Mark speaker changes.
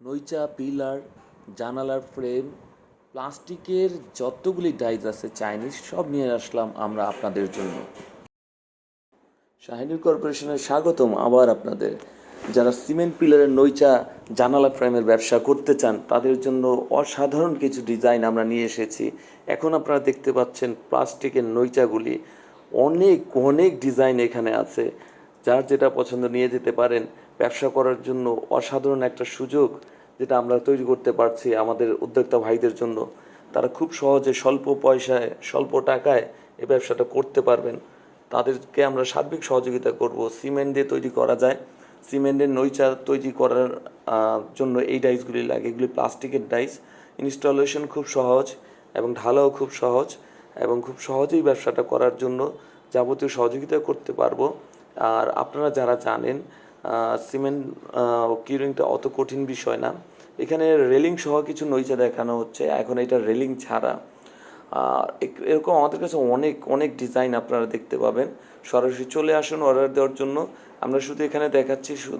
Speaker 1: নইচা pillar, জানালার frame, প্লাস্টিকের যতগুলি ডাইজ আছে চাইনিজ, সব নিয়ে আসলাম আমরা আপনাদের জন্য। শাহিনুর কর্পোরেশনে স্বাগতম আবার আপনাদের। যারা সিমেন্ট, পিলারের নইচা জানালা ফ্রেমের ব্যবসা করতে চান, তাদের জন্য অসাধারণ কিছু ডিজাইন আমরা নিয়ে এসেছি। এখন আপনারা দেখতে পাচ্ছেন প্লাস্টিকের নইচাগুলি অনেক অনেক ডিজাইন এখানে আছে। যার যেটা পছন্দ নিয়ে যেতে পারেন, ব্যবসা করার জন্য অসাধারণ একটা সুযোগ যেটা আমরা তৈরি করতে পারছি আমাদের উদ্যোক্তা ভাইদের জন্য। তারা খুব সহজে স্বল্প পয়সায়, স্বল্প টাকায় এ ব্যবসাটা করতে পারবেন। তাদেরকে আমরা সার্বিক সহযোগিতা করব। সিমেন্ট দিয়ে তৈরি করা যায়। সিমেন্টের নৈচা তৈরি করার জন্য এই ডাইসগুলি লাগে। এগুলি প্লাস্টিকের ডাইস। ইনস্টলেশন খুব সহজ এবং ঢালাও খুব সহজ এবং খুব সহজেই ব্যবসাটা করার জন্য যাবতীয় সহযোগিতা করতে পারব। আর আপনারা যারা জানেন সিমেন্ট কিউরিংটা অত কঠিন বিষয় না। এখানে রেলিং সহ কিছু নৈচা দেখানো হচ্ছে। এখন এটা রেলিং ছাড়া। এরকম আমাদের কাছে অনেক অনেক ডিজাইন আপনারা দেখতে পাবেন। সরাসরি চলে আসুন অর্ডার দেওয়ার জন্য। আমরা শুধু এখানে দেখাচ্ছি, শুধু